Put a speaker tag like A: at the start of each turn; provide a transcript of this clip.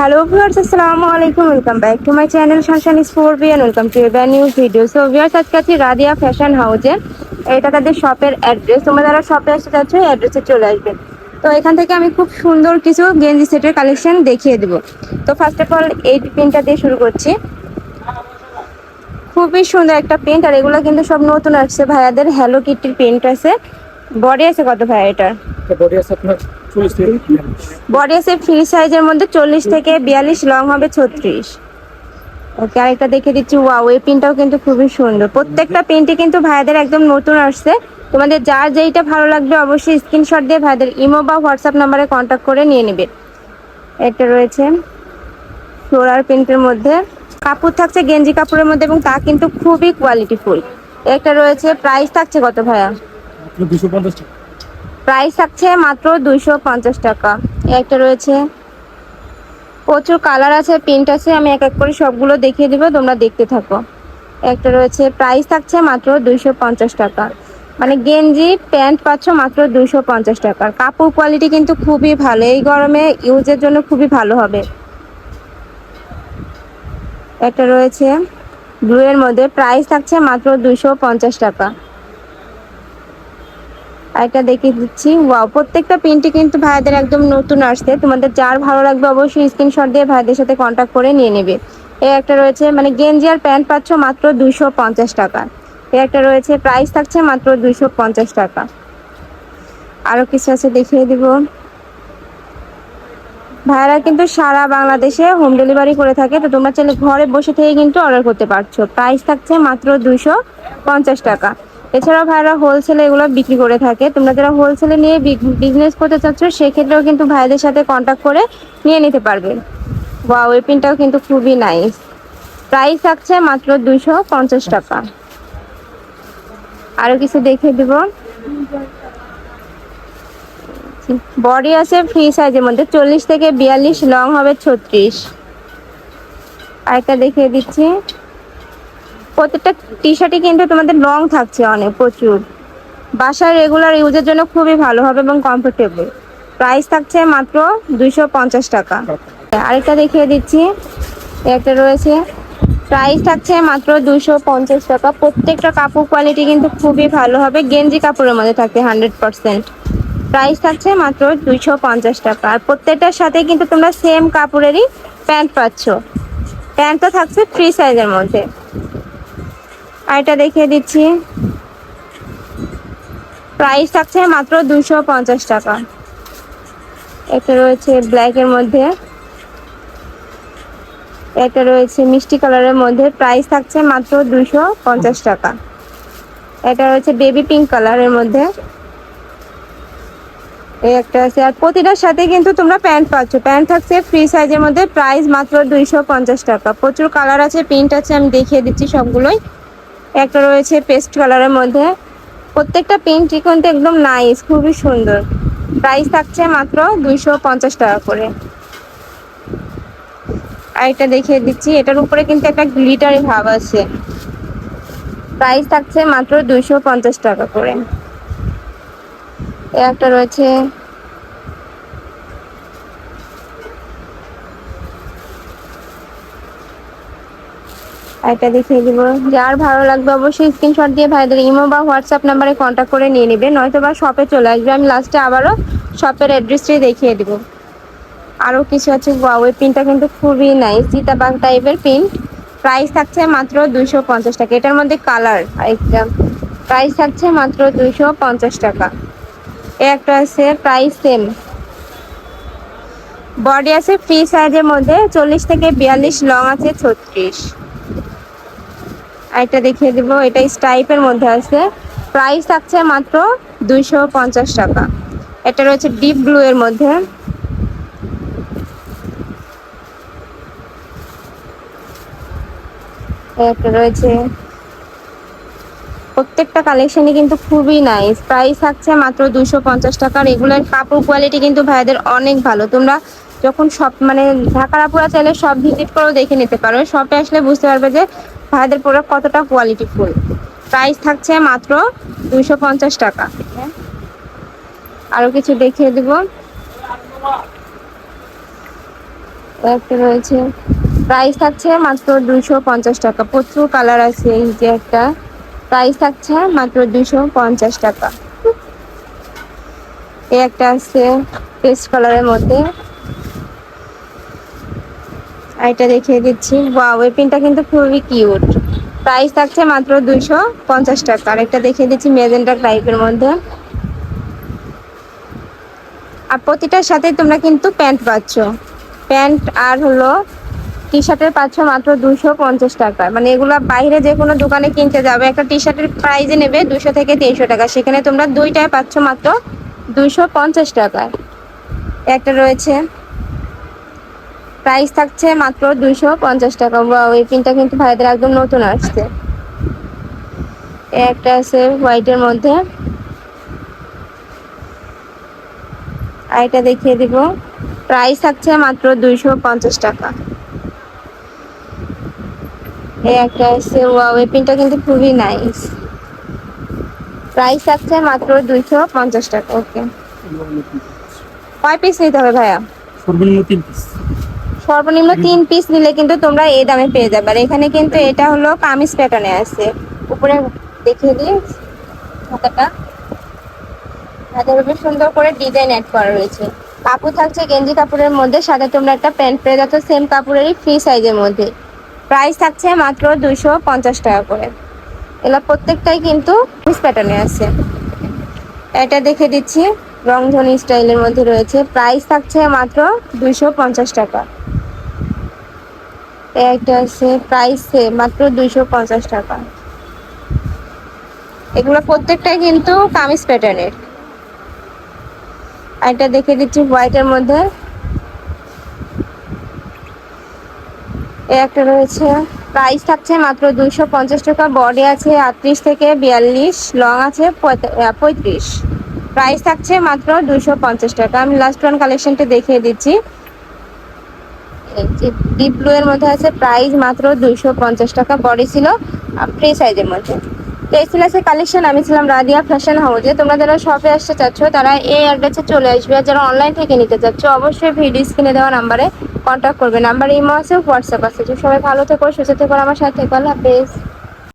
A: Hello viewers আসসালামু আলাইকুম welcome back to my channel শানশান স্পোর্বিয়ান welcome to a new video so viewers আজকে আছি Radia fashion হাউজে এটা তাদের শপের অ্যাড্রেস তোমরা যারা শপে আসতে চাচ্ছ অ্যাড্রেসে চলে আসবে। তো এখান থেকে আমি খুব সুন্দর কিছু গেঞ্জি সেটের কালেকশন দেখিয়ে দেবো। তো ফার্স্ট অফ অল এই প্রিন্টটা দিয়ে শুরু করছি। খুবই সুন্দর একটা প্রিন্ট আর এগুলো কিন্তু সব নতুন আসছে। ভাইয়াদের হ্যালো কিটির প্রিন্ট আছে। বডি আছে কত ভাই এটার?
B: বডি আছে আপনার
A: বডি আছে ফ্রি সাইজের মধ্যে চল্লিশ থেকে বিয়াল্লিশ লং হবে ছত্রিশ। ওকে আরেকটা দেখে দিচ্ছি। ওয়াও এই পিনটাও কিন্তু খুবই সুন্দর। প্রত্যেকটা পিনটি কিন্তু ভাইয়াদের একদম নতুন আসছে। তোমাদের যার যেইটা ভালো লাগবে অবশ্যই স্ক্রিনশট দিয়ে ভাইদের ইমো বা হোয়াটসঅ্যাপ নাম্বারে কন্ট্যাক্ট করে নিয়ে নেবে। একটা রয়েছে ফ্লোরার প্রিন্টের মধ্যে। কাপড় থাকছে গেঞ্জি কাপড়ের মধ্যে এবং তা কিন্তু খুবই কোয়ালিটিফুল একটা রয়েছে প্রাইস থাকছে কত ভাইয়া?
B: আপনার দুশো পঞ্চাশ টাকা।
A: প্রাইস থাকছে মাত্র দুইশো পঞ্চাশ টাকা। একটা রয়েছে। প্রচুর কালার আছে, প্রিন্ট আছে, আমি এক এক করে সবগুলো দেখিয়ে দিব, তোমরা দেখতে থাকো। একটা রয়েছে, প্রাইস থাকছে মাত্র দুইশো পঞ্চাশ টাকা। মানে গেঞ্জি, প্যান্ট পাচ্ছ মাত্র দুইশো পঞ্চাশ টাকার কাপড় কোয়ালিটি কিন্তু খুবই ভালো, এই গরমে ইউজের জন্য খুবই ভালো হবে। একটা রয়েছে ব্লু এর মধ্যে প্রাইস থাকছে মাত্র দুইশো পঞ্চাশ টাকা। আরেকটা দেখিয়ে দিচ্ছি। ওয়াও প্রত্যেকটা প্রিন্টই কিন্তু ভাইদের একদম নতুন আসছে। তোমাদের যার ভালো লাগবে অবশ্যই স্ক্রিনশট দিয়ে ভাইদের সাথে কন্ট্যাক্ট করে নিয়ে নেবে। এই একটা রয়েছে মানে গেঞ্জি আর প্যান্ট পাচ্ছ মাত্র দুইশো পঞ্চাশ টাকা। এই একটা রয়েছে প্রাইস থাকছে মাত্র দুইশো পঞ্চাশ টাকা। আরও কিছু আছে দেখিয়ে দিব। ভাইরা কিন্তু সারা বাংলাদেশে হোম ডেলিভারি করে থাকে, তো তোমরা চাইলে ঘরে বসে থেকে কিন্তু অর্ডার করতে পারছ। প্রাইস থাকছে মাত্র দুইশো পঞ্চাশ টাকা। এছাড়াও ভাইরা হোলসেলে এগুলো বিক্রি করে থাকে। তোমরা যারা হোলসেলে নিয়ে বিজনেস করতে চাচ্ছ, সেক্ষেত্রেও কিন্তু ভাইদের সাথে কন্ট্যাক্ট করে নিয়ে নিতে পারবে। বা ওই পিনটাও কিন্তু খুবই নাইস প্রাইস থাকছে মাত্র দুশো পঞ্চাশ টাকা। আরও কিছু দেখে দিব। বডি আছে ফ্রি সাইজের মধ্যে, চল্লিশ থেকে বিয়াল্লিশ লং হবে ছত্রিশ। আরেকটা দেখিয়ে দিচ্ছি। প্রত্যেকটা টি শার্টই কিন্তু তোমাদের লং থাকছে অনেক, প্রচুর। বাসায় রেগুলার ইউজের জন্য খুবই ভালো হবে এবং কমফোর্টেবল প্রাইস থাকছে মাত্র দুইশো পঞ্চাশ টাকা। আরেকটা দেখিয়ে দিচ্ছি একটা রয়েছে। প্রাইস থাকছে মাত্র দুশো পঞ্চাশ টাকা। প্রত্যেকটা কাপড় কোয়ালিটি কিন্তু খুবই ভালো হবে। গেঞ্জি কাপড়ের মধ্যে থাকে হান্ড্রেড পার্সেন্ট। প্রাইস থাকছে মাত্র দুইশো পঞ্চাশ টাকা। আর প্রত্যেকটার সাথে কিন্তু তোমরা সেম কাপড়েরই প্যান্ট পাচ্ছ। প্যান্টটা থাকছে ফ্রি সাইজের মধ্যে। আর এটা দেখিয়ে দিচ্ছি। প্রাইস থাকছে মাত্র দুশো পঞ্চাশ টাকা। একটা রয়েছে ব্ল্যাকের মধ্যে। একটা রয়েছে মিষ্টি কালারের মধ্যে। প্রাইস থাকছে মাত্র দুশো পঞ্চাশ টাকা। এটা রয়েছে বেবি পিঙ্ক কালারের মধ্যে। এই একটা আছে। আর প্রতিটার সাথে কিন্তু তোমরা প্যান্ট পাচ্ছ। প্যান্ট থাকছে ফ্রি সাইজের মধ্যে। প্রাইস মাত্র দুইশো পঞ্চাশ টাকা। প্রচুর কালার আছে প্রিন্ট আছে, আমি দেখিয়ে দিচ্ছি সবগুলোই। একটা রয়েছে পেস্ট কালারের মধ্যে। প্রত্যেকটা প্রিন্টই কিন্তু একদম নাইস খুবই সুন্দর। প্রাইস থাকছে মাত্র দুইশো পঞ্চাশ টাকা করে। আর এটা দেখিয়ে দিচ্ছি, এটার উপরে কিন্তু একটা গ্লিটারি ভাব আছে। প্রাইস থাকছে মাত্র দুইশো পঞ্চাশ টাকা করে। একটা রয়েছে একটা দেখিয়ে দিব। যার ভালো লাগবে অবশ্যই স্ক্রিনশট দিয়ে ভাইদের ইমো বা হোয়াটসঅ্যাপ নাম্বারে কন্ট্যাক্ট করে নিয়ে নেবে নয়তো বা শপে চলে আসবে। আমি লাস্টে আবারও শপের অ্যাড্রেসটাই দেখিয়ে দিব। আরও কিছু আছে ওই পিনটা কিন্তু খুবই নাইস চিতাবাগ টাইপের পিন প্রাইস থাকছে মাত্র দুইশো পঞ্চাশ টাকা। এটার মধ্যে কালার একটা প্রাইস থাকছে মাত্র দুইশো পঞ্চাশ টাকা। এ একটা আছে প্রাইস সেম বডি আছে ফ্রি সাইজের মধ্যে, চল্লিশ থেকে বিয়াল্লিশ লং আছে ছত্রিশ। আরেকটা দেখিয়ে দিব, এটা স্টাইপের মধ্যে আছে। প্রাইস থাকছে মাত্র দুইশো পঞ্চাশ টাকা। এটা রয়েছে ডিপ ব্লু এর মধ্যে। একটা রয়েছে। প্রত্যেকটা কালেকশনই কিন্তু খুবই নাইস প্রাইস থাকছে মাত্র দুশো পঞ্চাশ টাকা। রেগুলার কাপড় কোয়ালিটি কিন্তু ভাইদের অনেক ভালো। তোমরা যখন সব মানে ঢাকার আপুরা চাইলে সব ভিজিট করেও দেখে নিতে পারো। শপে আসলে বুঝতে পারবে যে ভাইদের প্রোডাক্ট কতটা কোয়ালিটি ফুল প্রাইস থাকছে মাত্র দুইশো পঞ্চাশ টাকা। আরও কিছু দেখিয়ে দিব। একটা রয়েছে। প্রাইস থাকছে মাত্র দুইশো পঞ্চাশ টাকা। প্রচুর কালার আছে এই যে একটা। প্রাইস থাকছে মাত্র দুইশো পঞ্চাশ টাকা। এই একটা আছে পেস্ট কালারের মধ্যে। এটা দেখিয়ে দিচ্ছি। ওয়াও এই পিনটা কিন্তু খুবই কিউট প্রাইস থাকছে মাত্র দুইশো পঞ্চাশ টাকা। আর একটা দেখিয়ে দিচ্ছি মেজেন্টা টাইপের মধ্যে। আর প্রতিটার সাথে তোমরা কিন্তু প্যান্ট পাচ্ছ। প্যান্ট আর হলো টি শার্টের পাচ্ছ মাত্র দুশো পঞ্চাশ টাকা। মানে এগুলো বাইরে যে কোনো দোকানে কিনতে যাবে। একটা টি শার্টের প্রাইজে নেবে দুশো থেকে তিনশো টাকা। সেখানে তোমরা দুইটায় পাচ্ছ মাত্র দুইশো পঞ্চাশ টাকায় একটা রয়েছে প্রাইস থাকছে মাত্র দুইশো পঞ্চাশ টাকা। ওই পিনটা কিন্তু ভাইদের একদম নতুন আসছে। একটা আছে হোয়াইটের মধ্যে। আর এটা দেখিয়ে দিব। প্রাইস থাকছে মাত্র দুইশো পঞ্চাশ টাকা। এই একটা আছে ওয়াও এই পিনটা কিন্তু খুবই নাইস প্রাইস থাকছে মাত্র দুইশো পঞ্চাশ টাকা ওকে কয় পিস নিতে হবে ভাইয়া?
B: সর্বনিম্ন তিন পিস
A: সর্বনিম্ন তিন পিস নিলে কিন্তু তোমরা এই দামে পেয়ে যাবে। আর এখানে কিন্তু এটা হলো কামিজ প্যাটার্নে আছে। উপরে দেখিয়ে দিই হাতাটা। হাতের উপরে সুন্দর করে ডিজাইন অ্যাড করা রয়েছে। কাপড় থাকছে গেঞ্জি কাপড়ের মধ্যে, সাথে তোমরা একটা প্যান্ট পেয়ে যাচ্ছ সেম কাপড়েরই ফ্রি সাইজের মধ্যে। প্রাইস থাকছে মাত্র দুইশো পঞ্চাশ টাকা করে। এগুলো প্রত্যেকটাই কিন্তু কামিজ প্যাটার্নে আছে। এটা দেখে দিচ্ছি। রংধনি স্টাইলের মধ্যে রয়েছে। প্রাইস থাকছে মাত্র দুইশো পঞ্চাশ টাকা। একটা আছে প্রাইস মাত্র দুইশো পঞ্চাশ টাকা। এগুলো প্রত্যেকটাই কিন্তু কামিজ প্যাটার্নের এটা দেখে দিচ্ছি হোয়াইটের মধ্যে। একটা রয়েছে। প্রাইস থাকছে মাত্র দুইশো পঞ্চাশ টাকা বডি আছে আটত্রিশ থেকে বিয়াল্লিশ লং আছে পঁয়ত্রিশ। প্রাইস থাকছে মাত্র দুইশো পঞ্চাশ টাকা। আমি লাস্ট ওয়ান কালেকশনটা দেখিয়ে দিচ্ছি। ডিপ ব্লু এর মধ্যে আছে প্রাইস মাত্র দুইশো পঞ্চাশ টাকা বডি ছিল ফ্রি সাইজের মধ্যে। তো এই ছিল সে কালেকশন আমি ছিলাম রাদিয়া ফ্যাশন হাউসে তোমরা যারা শপে আসতে চাচ্ছ, তারা এই অ্যাড্রেসে চলে আসবে। আর যারা অনলাইন থেকে নিতে চাচ্ছ, অবশ্যই ভিডিও স্ক্রিনে দেওয়া নাম্বারে কন্ট্যাক্ট করবে। নাম্বার ইমো আছে হোয়াটসঅ্যাপ আছে। সবাই ভালো থেকো, সুস্থ থেকো আমার সাথে থেকো। হাফেজ।